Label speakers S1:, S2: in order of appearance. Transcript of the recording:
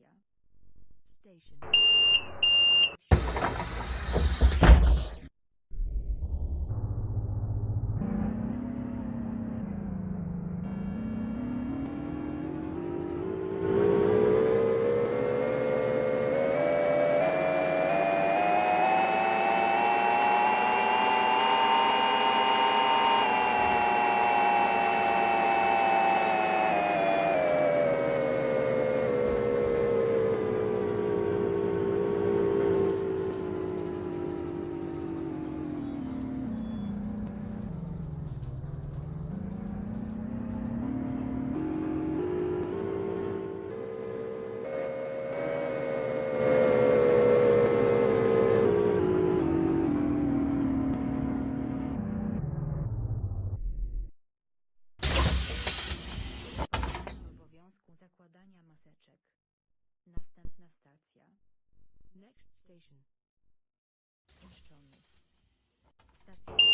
S1: stacja. Station. Maseczek. Następna stacja.
S2: Next station.
S1: Zniszczony. Stacja